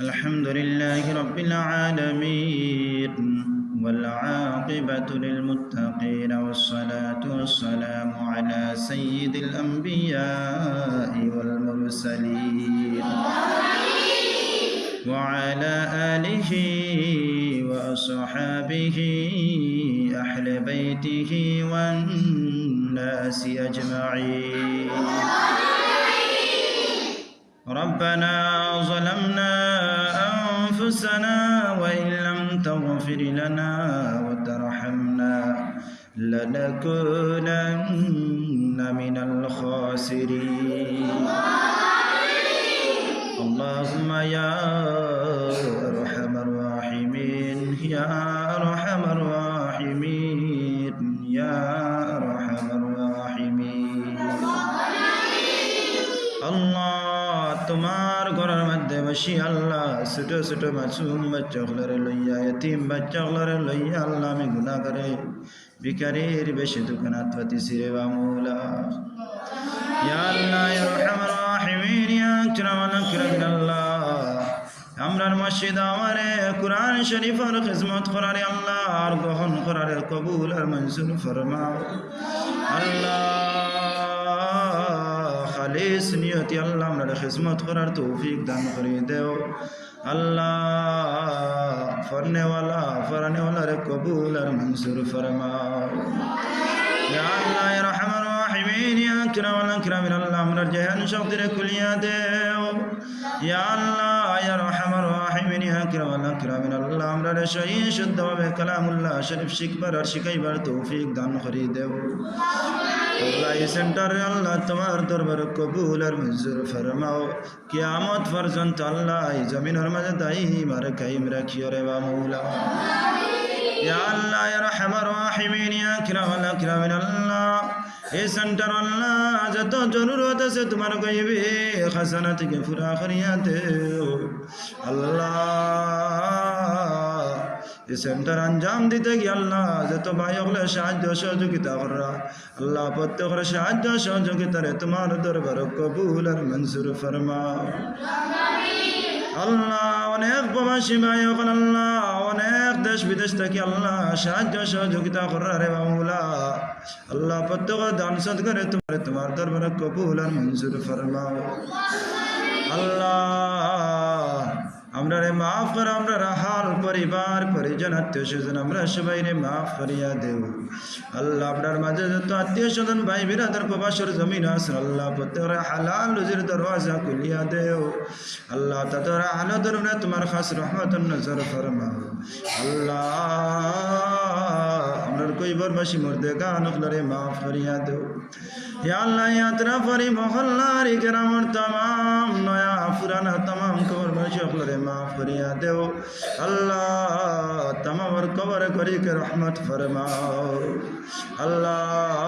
الحمد لله رب العالمين والعاقبة للمتقين والصلاة والسلام على سيد الأنبياء والمرسلين وعلى آله وأصحابه أهل بيته والناس أجمعين ربنا ظلمنا أنفسنا وإن لم تغفر لنا وترحمنا لنكونن من الخاسرين. اللهم يا أرحم الراحمين يا أرحم الراحمين يا أرحم الراحمين. الله তোমার ঘরের মধ্যে বসি আল্লাহ। ছোট ছোট মাসুম বাচ্চাগুলোরে লইয়া, এতিম বাচ্চাগুলোরে লইয়া আল্লাহ আমি গুণা করে। ভিকারির বেশি দোকানাত পাতিছি রে বামুলা আমরার মসজিদ আমারে কোরআন শরীফের খিদমত করারে আল্লাহ, আর গ্রহণ করারে কবুল আর মঞ্জুর ফরমাও। আল্লাহ। খালিস নিয়তি, আল্লাহ আমরা খিদমত করার তৌফিক দান করে দেও। আল্লাহ, ফরনেওয়ালা, ফরানেওয়ালারে কবুল আর মঞ্জুর ফরমাও। আল্লাহ রহমান রাহিমিন, ইয়া আকরাম আল আকরামিন, আল্লাহ আমরা জাহান শক্তিরে খুলিয়া দেও। ইয়া আল্লাহ ইয়া রহমান রাহিমিন, ইয়া আকরাম আল আকরামিন, আল্লাহ আমরা সহি শুদ্ধভাবে কালামুল্লাহ শরীফ শিখবার আর শিখাইবার তৌফিক দান করে দেও। আল্লাহ এই সেন্টারে আল্লাহ তোমার দরবার কবুল আর মঞ্জুর ফরমাও। কিয়ামত পর্যন্ত আল্লাহ এই জমিনের মাঝে দায়ী, মারে কাইম রাখিও রে বা মৌলা। ইয়া আল্লাহ, ইয়া রহমান রাহিমিন, ইয়া আকরামিন আল্লাহ। এই সেন্টার আল্লাহ, যত জরুরত আছে তোমার গাইবে, খাজানা থেকে পুরা করিয়া দেও। আল্লাহ। এই সেন্টার আঞ্জাম দিতে গিয়ে আল্লাহ যে যত ভাই হলে সাহায্য সহযোগিতা করা। আল্লাহ প্রত্যেকের সাহায্য সহযোগিতারে তোমার দরবার কবুল আর মঞ্জুর ফরমাও। আল্লাহ অনেক প্রবাসী ভাই ওখানে আল্লাহ অনেক দেশ বিদেশ থেকে আল্লাহ সাহায্য সহযোগিতা করার রে বাবুলা। আল্লাহ প্রত্যেক দান সদ করে তোমার তোমার দরবার কবুল আর মঞ্জুর ফরমাও। আল্লাহ রে মাফ কর, আমরা হাল পরিবার, পরিজন, আত্মীয় স্বজন, আমরা সবাই রে মাফ করিয়া দেও। আল্লাহ আপনার মাঝে যত আত্মীয় স্বজন, ভাই বিরাদার প্রবাসর জমিন আছে আল্লাহ প্রত্যেক হালাল রুজির দরওয়াজা খুলিয়া দেও। আল্লাহ তাদের দরুনে তোমার খাস রহমত নজর ফরমাও। আল্লাহ আমরার কইবরবাসী মর্দে গান রে মাফ করিয়া দেও। ইয়া আল্লাহ ইয়াত্রা পরি মহল্লার গ্রামের তমাম, নয়া পুরানা তমাম রে মাফ করিয়া দেও। আল্লাহ তোমার কবর করি কে রহমত ফরমাও। আল্লাহ